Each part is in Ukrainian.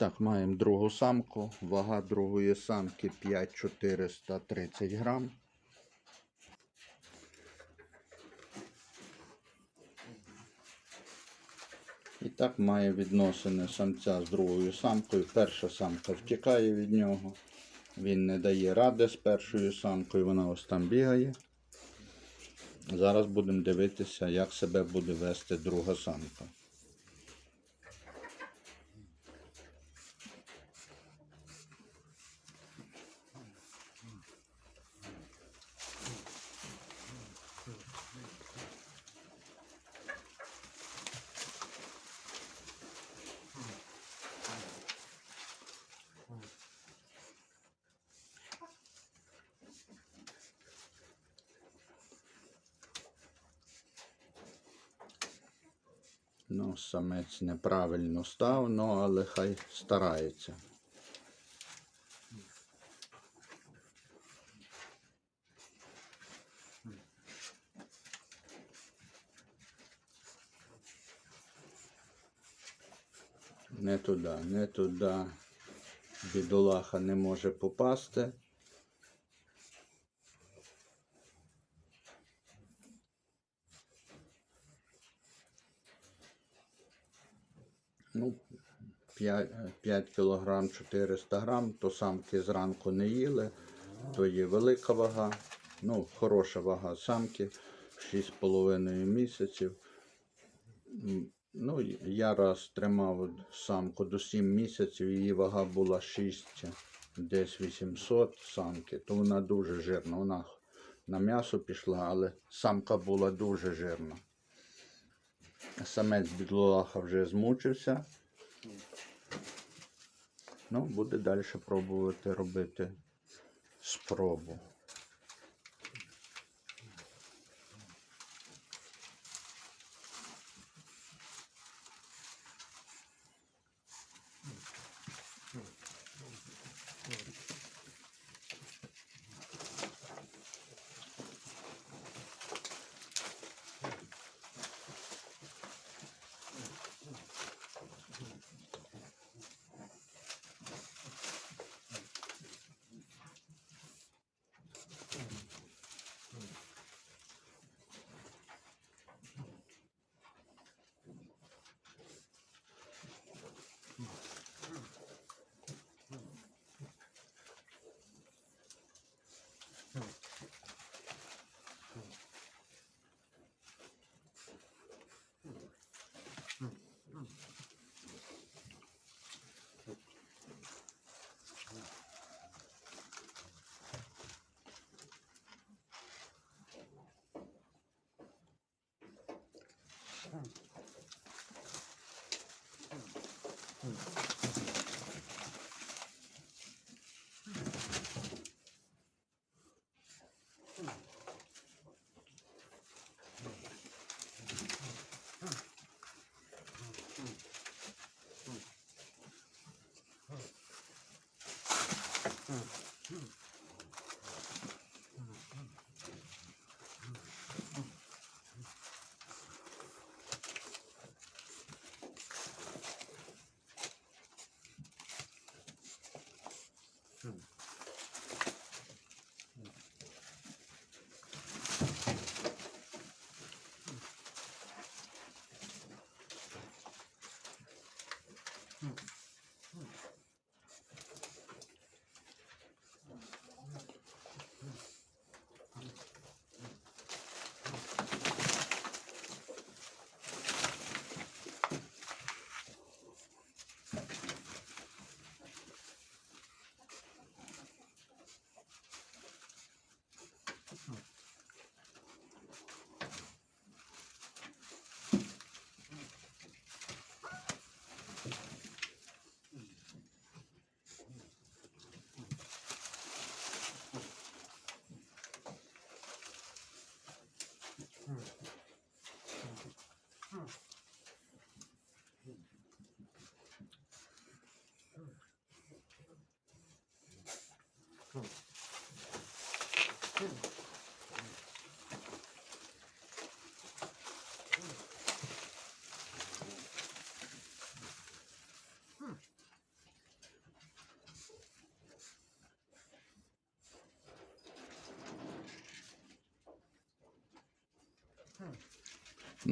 Так, маємо другу самку. Вага другої самки 5430 грам. І так має відносини самця з другою самкою. Перша самка втікає від нього. Він не дає ради з першою самкою, вона ось там бігає. Зараз будемо дивитися, як себе буде вести друга самка. Ну, самець неправильно став, ну, але хай старається. Не туди, не туди. Бідолаха не може попасти. Ну, 5, 5 кг 400 грам, то самки зранку не їли, то є велика вага, ну, хороша вага самки, 6,5 місяців. Ну, я раз тримав самку до 7 місяців, її вага була 6, десь 800 самки, то вона дуже жирна. Вона на м'ясо пішла, але самка була дуже жирна. Самець бідлолаха вже змучився. Ну, буде далі пробувати робити спробу. Thank you. Ну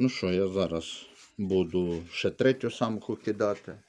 що, я зараз буду ще третю самку кидати.